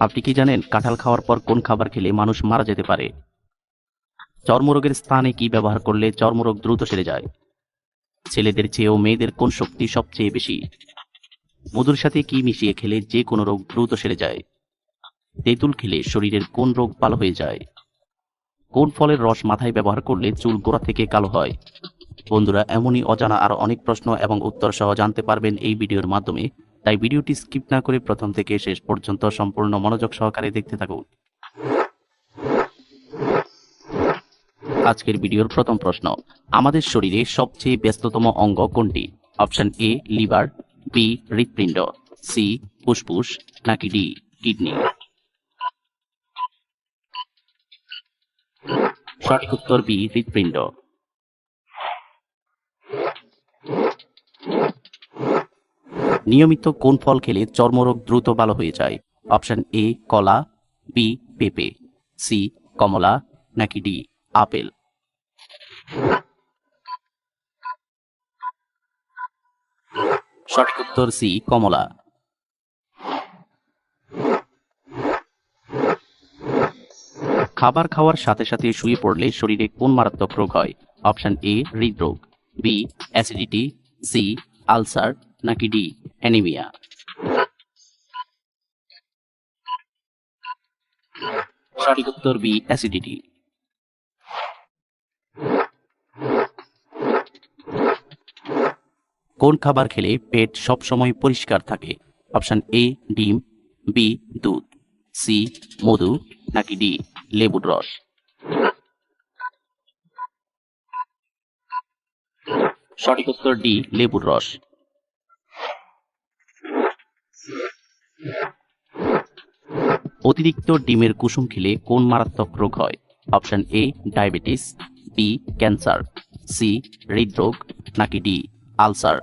আপনি কি জানেন কাঁঠাল খাওয়ার পর কোন খাবার খেলে মানুষ মারা যেতে পারে? চর্মরোগের স্থানে কি ব্যবহার করলে চর্মরোগ দ্রুত সেরে যায়? ছেলেদের চেয়েও মেয়েদের কোন শক্তি সবচেয়ে বেশি? মধুর সাথে কি মিশিয়ে খেলে যে কোনো রোগ দ্রুত সেরে যায়? তেঁতুল খেলে শরীরের কোন রোগ ভালো হয়ে যায়? কোন ফলের রস মাথায় ব্যবহার করলে চুল গোড়া থেকে কালো হয়? বন্ধুরা, এমনই অজানা আরও অনেক প্রশ্ন এবং উত্তর সহ জানতে পারবেন এই ভিডিওর মাধ্যমে। তাই ভিডিওটি স্কিপ না করে প্রথম থেকে শেষ পর্যন্ত সম্পূর্ণ মনোযোগ সহকারে দেখতে থাকুন। আজকের ভিডিওর প্রথম প্রশ্ন, আমাদের শরীরে সবচেয়ে ব্যস্ততম অঙ্গ কোনটি? অপশন এ, লিভার, বি, হৃৎপিণ্ড, সি, ফুসফুস, নাকি ডি, কিডনি? সঠিক উত্তর বি, হৃৎপিণ্ড। নিয়মিত কোন ফল খেলে চর্মরোগ দ্রুত ভালো হয়ে যায়? অপশন এ, কলা, বি, পেঁপে, সি, কমলা, নাকি ডি, আপেল? সঠিক উত্তর সি, কমলা। খাবার খাওয়ার সাথে সাথে শুয়ে পড়লে শরীরে কোন মারাত্মক রোগ হয়? অপশন এ, হৃদরোগ, বি, অ্যাসিডিটি, সি, আলসার, নাকি ডি? অ্যানিমিয়া সঠিক উত্তর বি অ্যাসিডিটি কোন খাবার খেলে পেট সবসময় পরিষ্কার থাকে? অপশন এ ডিম বি দুধ সি মধু, নাকি ডি লেবুর রস? সঠিক উত্তর ডি লেবুর রস। অতিরিক্ত ডিমের কুসুম খেলে কোন মারাত্মক রোগ হয়? Option A diabetes B cancer C হৃদরোগ, নাকি ডি আলসার।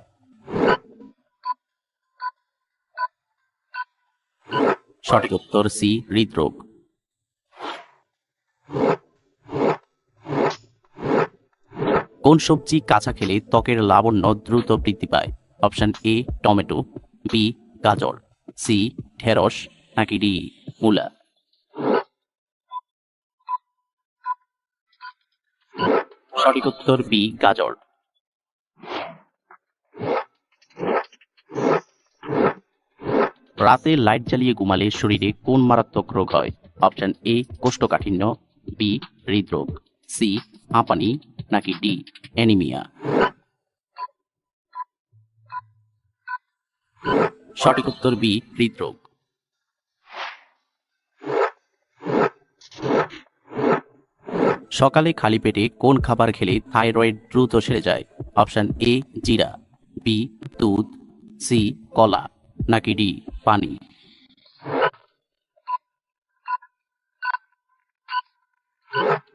সঠিক উত্তর সি হৃদরোগ। কোন সবজি কাঁচা খেলে ত্বকের লাবণ্য দ্রুত বৃদ্ধি পায়? অপশন এ টমেটো বি গাজর সি ঢেঁড়স, নাকি ডি মূলা সঠিক উত্তর বি, গাজর। রাতে লাইট জ্বালিয়ে ঘুমালে শরীরে কোন মারাত্মক রোগ হয়? অপশন এ, কোষ্ঠকাঠিন্য, বি, হৃদরোগ, সি, হাঁপানি, নাকি ডি, অ্যানিমিয়া। সঠিক উত্তর বি, হৃদরোগ। সকালে খালি পেটে কোন খাবার খেলে থাইরয়েড দ্রুত সেরে যায়? অপশন এ, জিরা, বি, দুধ, সি, কলা, নাকি ডি, পানি।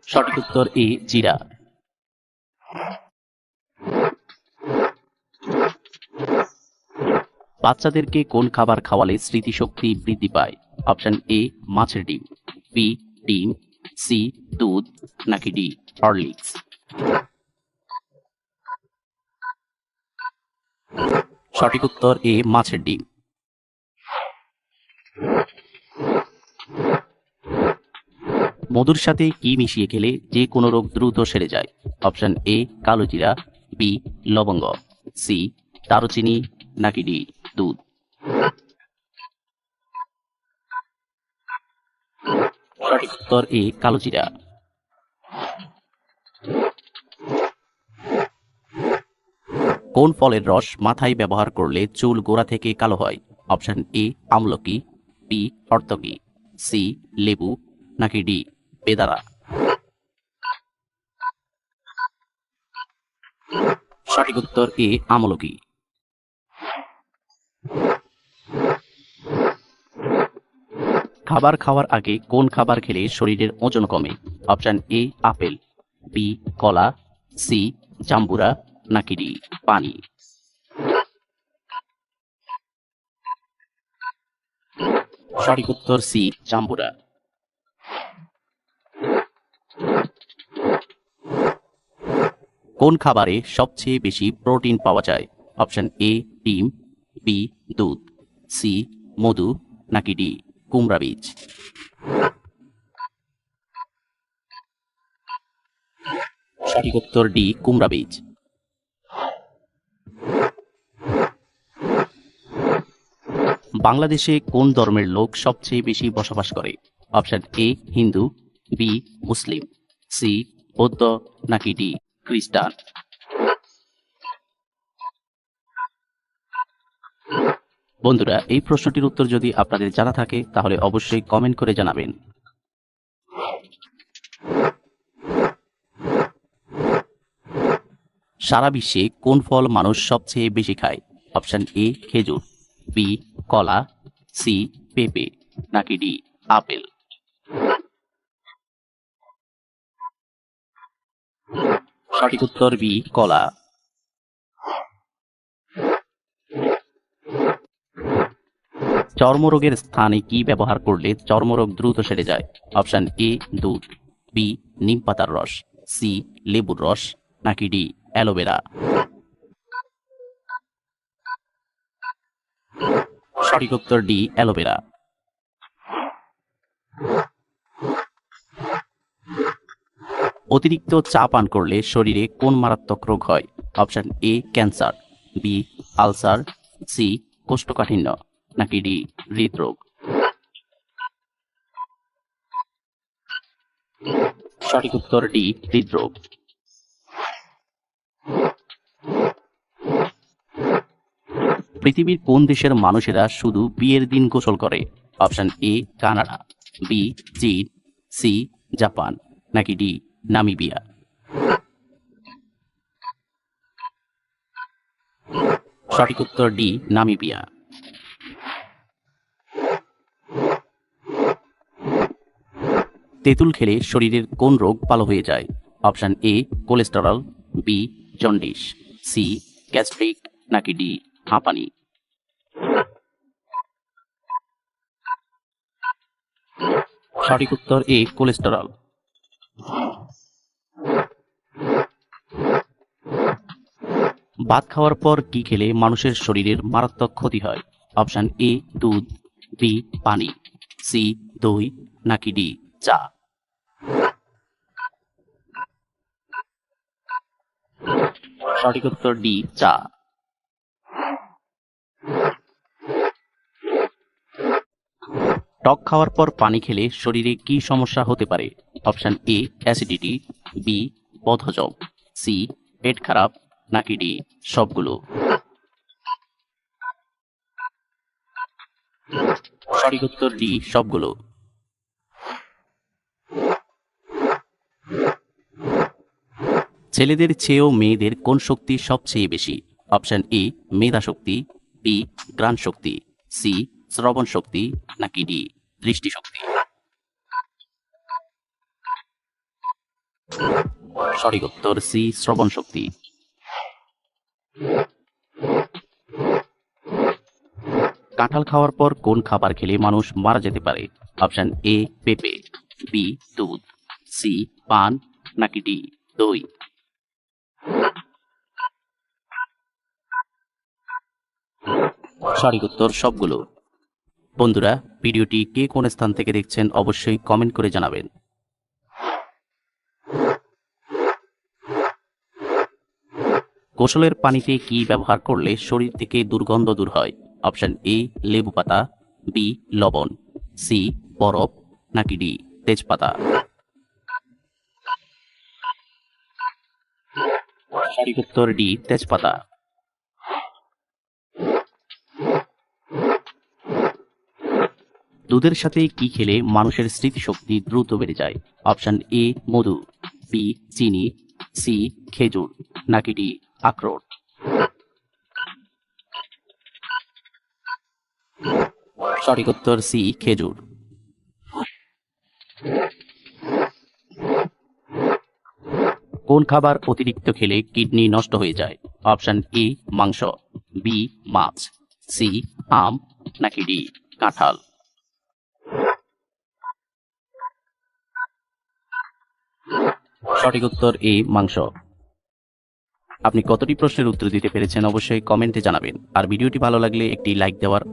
সঠিক উত্তর এ, জিরা। বাচ্চাদেরকে কোন খাবার খাওয়ালে স্মৃতিশক্তি বৃদ্ধি পায়? অপশন এ, মাছের ডিম। বি, ডিম। সি দুধ, নাকি ডি, হরলিক্স? সঠিক উত্তর এ, মাছের ডিম। মধুর সাথে কি মিশিয়ে খেলে যে কোনো রোগ দ্রুত সেরে যায়? অপশন এ, কালো জিরা বি লবঙ্গ সি দারুচিনি, নাকি ডি, দুধ? সঠিক উত্তর এ, কালো জিরা। কোন ফলের রস মাথায় ব্যবহার করলে চুল গোড়া থেকে কালো হয়? অপশন এ, আমলকি, বি, হর্তকি, সি, লেবু, নাকি ডি, বেদারা? সঠিক উত্তর এ, আমলকি। খাবার খাওয়ার আগে কোন খাবার খেলে শরীরের ওজন কমে? অপশন এ, আপেল, বি, কলা, সি, জাম্বুরা নাকি ডি পানি? সঠিক উত্তর সি, জাম্বুরা। কোন খাবারে সবচেয়ে বেশি প্রোটিন পাওয়া যায়? অপশন এ, ডিম, বি, দুধ, সি, মধু, নাকি ডি, কুমড়া বীজ? সঠিক উত্তর ডি, কুমড়া বীজ। বাংলাদেশে কোন ধর্মের লোক সবচেয়ে বেশি বসবাস করে? Option A, Hindu, B, Muslim, C, বৌদ্ধ, নাকি ডি, খ্রিস্টান? বন্ধুরা, এই প্রশ্নটির উত্তর যদি আপনাদের জানা থাকে, তাহলে অবশ্যই কমেন্ট করে জানাবেন। সারা বিশ্বে কোন ফল মানুষ সবচেয়ে বেশি খায়? অপশন এ, খেজুর, বি কলা, সি, পেঁপে, নাকি ডি, আপেল? সঠিক উত্তর বি, কলা। চর্মরোগের স্থানে কি ব্যবহার করলে চর্মরোগ দ্রুত সেরে যায়? অপশন এ, দুধ। বি, নিম পাতার রস। সি, লেবুর রস। নাকি ডি, অ্যালোভেরা। সঠিক উত্তর ডি, অ্যালোভেরা। অতিরিক্ত চা পান করলে শরীরে কোন মারাত্মক রোগ হয়? Option A, cancer, B, ulcer, C, কোষ্ঠকাঠিন্য, নাকি ডি, হৃদরোগ। সঠিক উত্তর ডি, হৃদরোগ। পৃথিবীর কোন দেশের মানুষেরা শুধু বিয়ের দিন গোসল করে? অপশন এ, কানাডা, বি, চীন, সি, জাপান, নাকি ডি, নামিবিয়া? সঠিক উত্তর ডি, নামিবিয়া। তেঁতুল খেলে শরীরের কোন রোগ ভালো হয়ে যায়? Option A, cholesterol, B, jaundice, C, gastric, নাকি ডি? হাঁপানি। সঠিক উত্তর এ, কোলেস্টেরল। ভাত খাওয়ার পর কি খেলে মানুষের শরীরের মারাত্মক ক্ষতি হয়? অপশন এ, দুধ, বি, পানি, সি, দই, নাকি ডি, চা। সঠিক উত্তর ডি, চা। টক খাওয়ার পর পানি খেলে শরীরে কি সমস্যা হতে পারে? অপশন এ অ্যাসিডিটি বি, বদহজম, সি, পেট খারাপ, নাকি ডি, সবগুলো। সঠিক উত্তর ডি, সবগুলো। ছেলেদের চেয়েও মেয়েদের কোন শক্তি সবচেয়ে বেশি? অপশন এ মেধা শক্তি বি গ্রাণ শক্তি সি শ্রবণ শক্তি, নাকি ডি দৃষ্টি শক্তি। সঠিক উত্তর সি শ্রবণ শক্তি। কাঁঠাল খাওয়ার পর কোন খাবার খেলে মানুষ মারা যেতে পারে? অপশন এ পেঁপে বি দুধ সি পান, নাকি ডি দই। সঠিক উত্তর সবগুলো। বন্ধুরা, ভিডিওটি কে কোন স্থান থেকে দেখছেন অবশ্যই কমেন্ট করে জানাবেন। গোসলের পানিতে কি ব্যবহার করলে শরীর থেকে দুর্গন্ধ দূর হয়? অপশন এ, লেবু পাতা, বি, লবণ, সি, বরফ, নাকি ডি, তেজপাতা। সঠিক উত্তর ডি, তেজপাতা। দুধের সাথে কি খেলে মানুষের স্মৃতিশক্তি দ্রুত বেড়ে যায়? অপশন এ, মধু। বি চিনি। সি খেজুর। নাকি ডি আখরোট? সঠিক উত্তর সি খেজুর। কোন খাবার অতিরিক্ত খেলে কিডনি নষ্ট হয়ে যায়? অপশন এ মাংস। বি মাছ। সি আম। নাকি ডি কাঁঠাল? সঠিক উত্তর এ, মাংস। আপনি কতটি প্রশ্নের উত্তর দিতে পেরেছেন অবশ্যই কমেন্টে জানাবেন। আর ভিডিওটি ভালো লাগলে একটি লাইক দেওয়ার